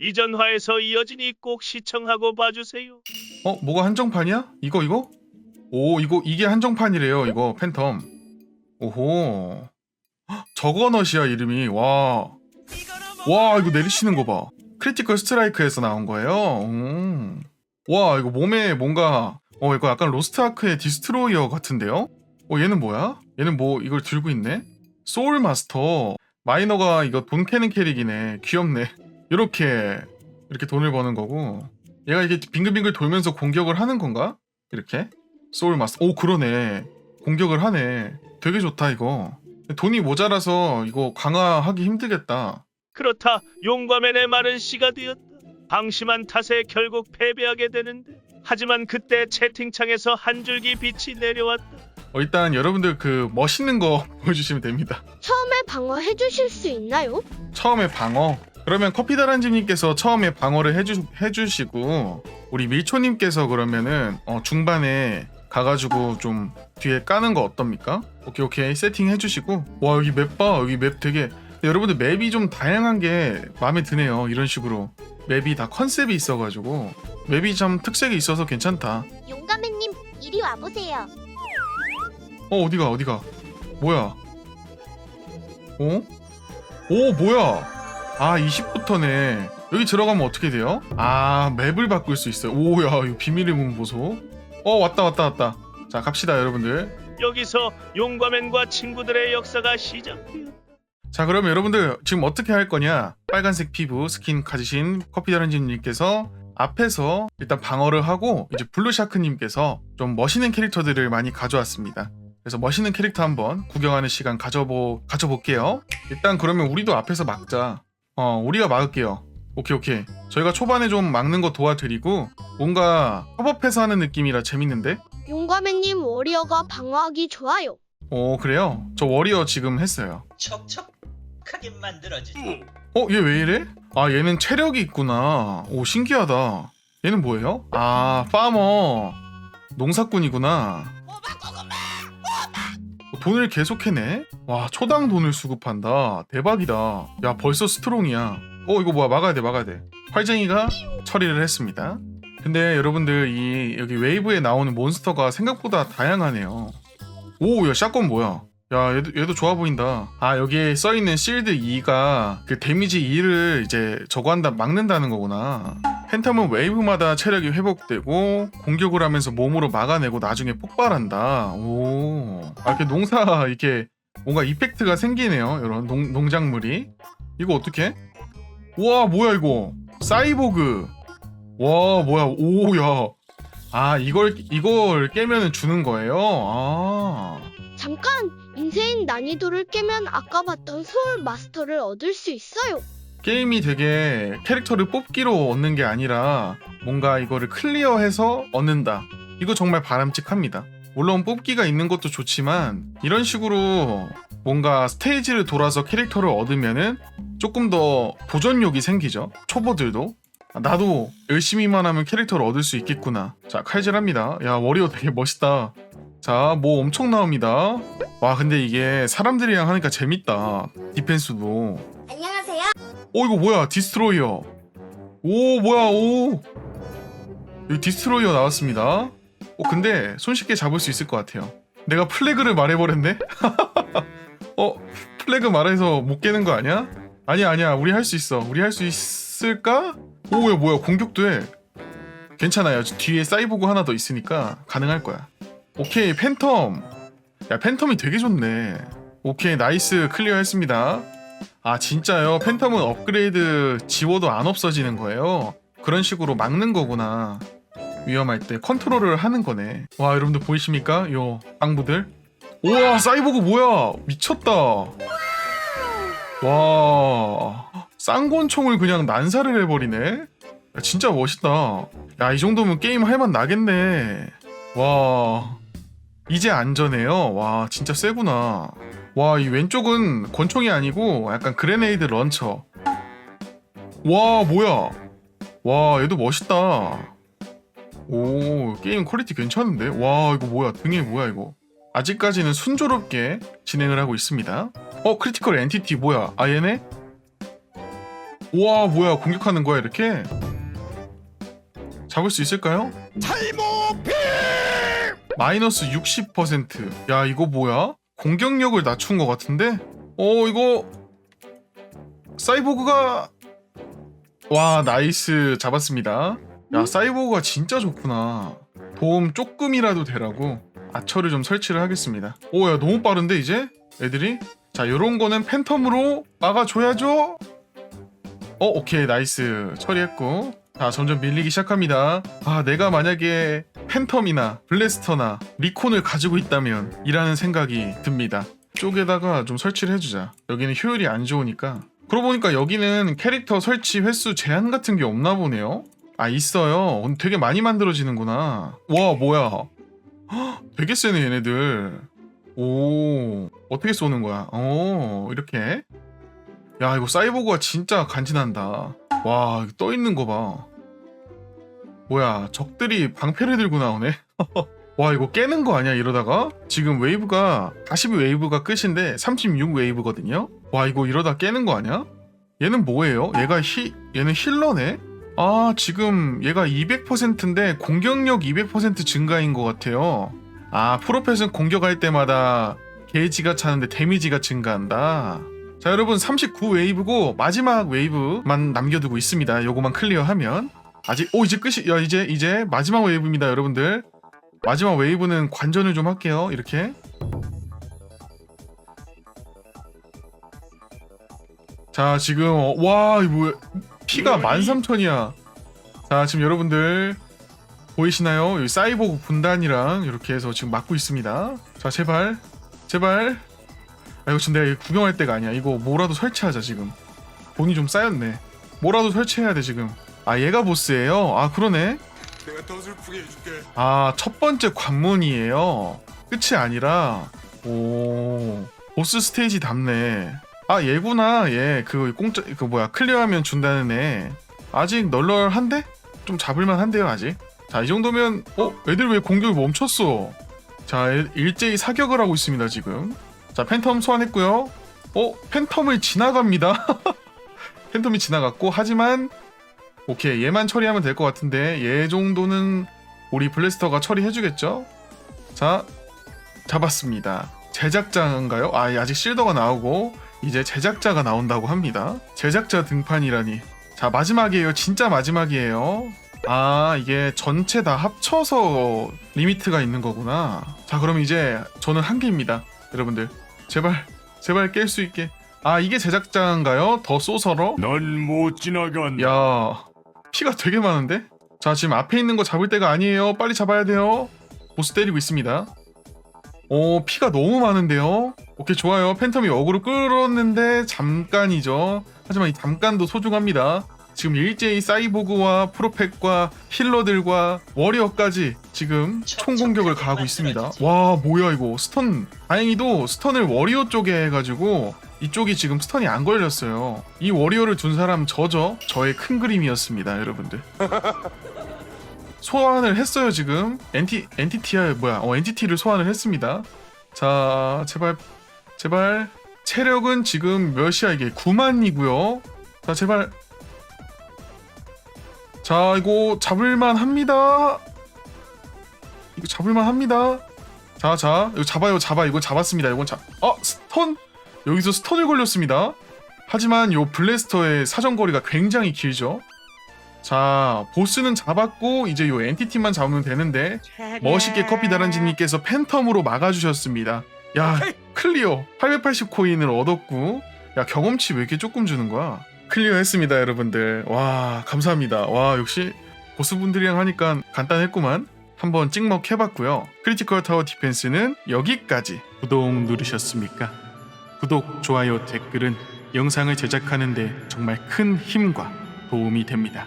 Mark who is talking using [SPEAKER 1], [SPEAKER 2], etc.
[SPEAKER 1] 이전화에서 이어지니 꼭 시청하고 봐주세요.
[SPEAKER 2] 어 뭐가 한정판이야? 이거 이거? 오 이거 이게 한정판이래요 이거 팬텀 오호 헉, 저거넛이야 이름이 와 와 이거 내리시는 거 봐. 크리티컬 스트라이크에서 나온 거예요. 음. 와 이거 몸에 뭔가 어 이거 약간 로스트 아크의 디스트로이어 같은데요? 어 얘는 뭐야? 얘는 뭐 이걸 들고 있네? 소울 마스터 마이너가 이거 돈 캐는 캐릭이네. 귀엽네. 이렇게 이렇게 돈을 버는 거고 얘가 이게 빙글빙글 돌면서 공격을 하는 건가? 이렇게 소울 마스터. 오 그러네. 공격을 하네. 되게 좋다 이거. 돈이 모자라서 이거 강화하기 힘들겠다.
[SPEAKER 1] 그렇다 용과맨의 말은 씨가 되었다. 방심한 탓에 결국 패배하게 되는데 하지만 그때 채팅창에서 한 줄기 빛이 내려왔다.
[SPEAKER 2] 어, 일단 여러분들 그 멋있는 거 보여주시면 됩니다.
[SPEAKER 3] 처음에 방어해 주실 수 있나요?
[SPEAKER 2] 처음에 방어. 그러면 커피다란지님께서 처음에 방어를 해주, 해주시고 우리 밀초님께서 그러면은 어, 중반에 가가지고 좀 뒤에 까는 거 어떻습니까? 오케이 오케이. 세팅 해주시고. 와 여기 맵 봐. 여기 맵 되게 여러분들 맵이 좀 다양한 게 마음에 드네요. 이런 식으로. 맵이 다 컨셉이 있어가지고. 맵이 참 특색이 있어서 괜찮다.
[SPEAKER 3] 용감해님 이리 와보세요.
[SPEAKER 2] 어 어디가 어디가? 뭐야? 어? 오 뭐야 아 20부터네. 여기 들어가면 어떻게 돼요? 아 맵을 바꿀 수 있어요. 오야 이거 비밀의 문 보소. 어 왔다 왔다 왔다. 자 갑시다 여러분들.
[SPEAKER 1] 여기서 용과맨과 친구들의 역사가 시작되었다.
[SPEAKER 2] 자 그러면 여러분들 지금 어떻게 할 거냐? 빨간색 피부 스킨 가지신 커피다른지님께서 앞에서 일단 방어를 하고 이제 블루샤크님께서 좀 멋있는 캐릭터들을 많이 가져왔습니다. 그래서 멋있는 캐릭터 한번 구경하는 시간 가져보 가져볼게요. 일단 그러면 우리도 앞에서 막자 어 우리가 막을게요 오케이 오케이 저희가 초반에 좀 막는 거 도와드리고 뭔가 협업해서 하는 느낌이라 재밌는데
[SPEAKER 3] 용감해님 워리어가 방어하기 좋아요.
[SPEAKER 2] 어 그래요 저 워리어 지금 했어요
[SPEAKER 4] 척척하게 만들어주지.
[SPEAKER 2] 어, 얘 왜 이래? 아, 얘는 체력이 있구나. 오, 신기하다. 얘는 뭐예요? 아, 파머. 농사꾼이구나. 어, 돈을 계속 해내? 와, 초당 돈을 수급한다. 대박이다. 야, 벌써 스트롱이야. 어, 이거 뭐야? 막아야 돼, 막아야 돼. 활쟁이가 처리를 했습니다. 근데 여러분들, 이, 여기 웨이브에 나오는 몬스터가 생각보다 다양하네요. 오, 야, 샷건 뭐야? 야, 얘도, 얘도 좋아 보인다. 아, 여기에 써있는 실드 2가 그 데미지 2를 이제 저거 한다, 막는다는 거구나. 팬텀은 웨이브마다 체력이 회복되고 공격을 하면서 몸으로 막아내고 나중에 폭발한다. 오. 아, 이렇게 농사, 이렇게 뭔가 이펙트가 생기네요. 이런 농, 농작물이. 이거 어떻게? 우와, 뭐야, 이거. 사이보그. 와, 뭐야, 오, 야. 아, 이걸, 이걸 깨면은 주는 거예요? 아.
[SPEAKER 3] 잠깐 인세인 난이도를 깨면 아까 봤던 소울 마스터를 얻을 수 있어요.
[SPEAKER 2] 게임이 되게 캐릭터를 뽑기로 얻는 게 아니라 뭔가 이거를 클리어해서 얻는다. 이거 정말 바람직합니다. 물론 뽑기가 있는 것도 좋지만 이런 식으로 뭔가 스테이지를 돌아서 캐릭터를 얻으면은 조금 더 도전욕이 생기죠. 초보들도. 아, 나도 열심히만 하면 캐릭터를 얻을 수 있겠구나. 자, 칼질합니다. 야, 워리어 되게 멋있다. 자, 뭐 엄청 나옵니다. 와, 근데 이게 사람들이랑 하니까 재밌다. 디펜스도.
[SPEAKER 3] 안녕하세요.
[SPEAKER 2] 어 이거 뭐야? 디스트로이어. 오 뭐야? 오. 여기 디스트로이어 나왔습니다. 어 근데 손쉽게 잡을 수 있을 것 같아요. 내가 플래그를 말해버렸네? 어 플래그 말해서 못 깨는 거 아니야? 아니야 아니야. 우리 할 수 있어. 우리 할 수 있을까? 오야 뭐야? 공격도 해. 괜찮아요. 저 뒤에 사이보그 하나 더 있으니까 가능할 거야. 오케이 팬텀. 야 팬텀이 되게 좋네. 오케이 나이스. 클리어 했습니다 아 진짜요? 팬텀은 업그레이드 지워도 안 없어지는 거예요. 그런 식으로 막는 거구나. 위험할 때 컨트롤을 하는 거네. 와 여러분들 보이십니까? 요 빵부들. 우와 사이보그 뭐야? 미쳤다. 와 쌍권총을 그냥 난사를 해버리네. 야, 진짜 멋있다. 야 이 정도면 게임 할만 나겠네. 와 이제 안전해요. 와 진짜 세구나. 와, 이 왼쪽은 권총이 아니고 약간 그레네이드 런처. 와, 뭐야? 와, 얘도 멋있다. 오, 게임 퀄리티 괜찮은데? 와, 이거 뭐야? 등에 뭐야, 이거? 아직까지는 순조롭게 진행을 하고 있습니다. 어, 크리티컬 엔티티 뭐야? 아, 얘네? 우와 뭐야 공격하는 거야 이렇게? 잡을 수 있을까요? 마이너스 60%. 야 이거 뭐야? 공격력을 낮춘 것 같은데? 어 이거 사이보그가 와 나이스 잡았습니다. 야 사이보그가 진짜 좋구나. 도움 조금이라도 되라고 아처를 좀 설치를 하겠습니다. 오 야 너무 빠른데 이제 애들이 자 요런 거는 팬텀으로 막아줘야죠. 어 오케이 나이스 처리했고 자 점점 밀리기 시작합니다. 아 내가 만약에 팬텀이나 블래스터나 리콘을 가지고 있다면 이라는 생각이 듭니다. 쪽에다가 좀 설치를 해주자. 여기는 효율이 안 좋으니까. 그러고 보니까 여기는 캐릭터 설치 횟수 제한 같은 게 없나 보네요. 아 있어요. 오늘 되게 많이 만들어지는구나. 와 뭐야? 헉, 되게 세네 얘네들. 오 어떻게 쏘는 거야? 오 이렇게. 야 이거 사이보그가 진짜 간지난다. 와 떠 있는 거 봐. 뭐야 적들이 방패를 들고 나오네. 와 이거 깨는 거 아니야 이러다가 지금 웨이브가 42 웨이브가 끝인데 36 웨이브거든요. 와 이거 이러다 깨는 거 아니야? 얘는 뭐예요? 얘가 히 얘는 힐러네. 아 지금 얘가 200%인데 공격력 200% 증가인 것 같아요. 아 프로펫은 공격할 때마다 게이지가 차는데 데미지가 증가한다. 자 여러분 39 웨이브고 마지막 웨이브만 남겨두고 있습니다. 요거만 클리어하면 아직 오 이제 끝이 야 이제 이제 마지막 웨이브입니다 여러분들. 마지막 웨이브는 관전을 좀 할게요. 이렇게. 자 지금 어, 와 이거 뭐야 피가 13,000이야. 자 지금 여러분들 보이시나요? 여기 사이보그 군단이랑 이렇게 해서 지금 막고 있습니다. 자 제발 제발. 아 이거 지금 내가 이거 구경할 때가 아니야. 이거 뭐라도 설치하자 지금. 돈이 좀 쌓였네. 뭐라도 설치해야 돼 지금. 아 얘가 보스예요. 아 그러네.
[SPEAKER 5] 내가 더 슬프게 해줄게.
[SPEAKER 2] 아, 첫 번째 관문이에요. 끝이 아니라, 오, 보스 스테이지 답네. 아, 얘구나. 얘, 그, 공짜, 그 뭐야, 클리어하면 준다는 애. 아직 널널한데? 좀 잡을만 한데요, 아직. 자, 이 정도면, 어? 애들 왜 공격이 멈췄어? 자, 애- 일제히 사격을 하고 있습니다, 지금. 자, 팬텀 소환했고요. 어? 팬텀을 지나갑니다. 팬텀이 지나갔고, 하지만, 오케이 얘만 처리하면 될 것 같은데 얘 정도는 우리 블래스터가 처리해주겠죠? 자 잡았습니다 제작자인가요? 아 아직 실더가 나오고 이제 제작자가 나온다고 합니다 제작자 등판이라니 자 마지막이에요 진짜 마지막이에요 아 이게 전체 다 합쳐서 리미트가 있는 거구나 자 그럼 이제 저는 한 개입니다 여러분들 제발 제발 깰 수 있게 아 이게 제작자인가요? 더 쏘서러?
[SPEAKER 5] 넌 못 지나간다.
[SPEAKER 2] 야 피가 되게 많은데? 자 지금 앞에 있는 거 잡을 때가 아니에요 빨리 잡아야 돼요 보스 때리고 있습니다 오 피가 너무 많은데요 오케이 좋아요 팬텀이 어그로 끌었는데 잠깐이죠 하지만 이 잠깐도 소중합니다 지금 일제히 사이보그와 프로펙과 힐러들과 워리어까지 지금 총 공격을 가하고 있습니다 와 뭐야 이거 스턴 다행히도 스턴을 워리어 쪽에 해가지고 이쪽이 지금 스턴이 안 걸렸어요. 이 워리어를 둔 사람 저죠? 저의 큰 그림이었습니다, 여러분들. 소환을 했어요, 지금. 엔티, 엔티티야, 뭐야. 어, 엔티티를 소환을 했습니다. 자, 제발, 제발. 체력은 지금 몇이야, 이게? 9만이고요. 자, 제발. 자, 이거 잡을만 합니다. 이거 잡을만 합니다. 자, 자, 이거 잡아요, 잡아. 이거 잡았습니다. 이건 잡. 어, 스턴? 여기서 스턴을 걸렸습니다. 하지만 요 블래스터의 사정거리가 굉장히 길죠. 자, 보스는 잡았고 이제 요 엔티티만 잡으면 되는데 멋있게 커피 다란지님께서 팬텀으로 막아주셨습니다. 야, 클리어 880 코인을 얻었고, 야 경험치 왜 이렇게 조금 주는 거야? 클리어했습니다, 여러분들. 와, 감사합니다. 와, 역시 보스분들이랑 하니까 간단했구만. 한번 찍먹 해봤고요. 크리티컬 타워 디펜스는 여기까지. 구독 누르셨습니까? 구독, 좋아요, 댓글은 영상을 제작하는데 정말 큰 힘과 도움이 됩니다.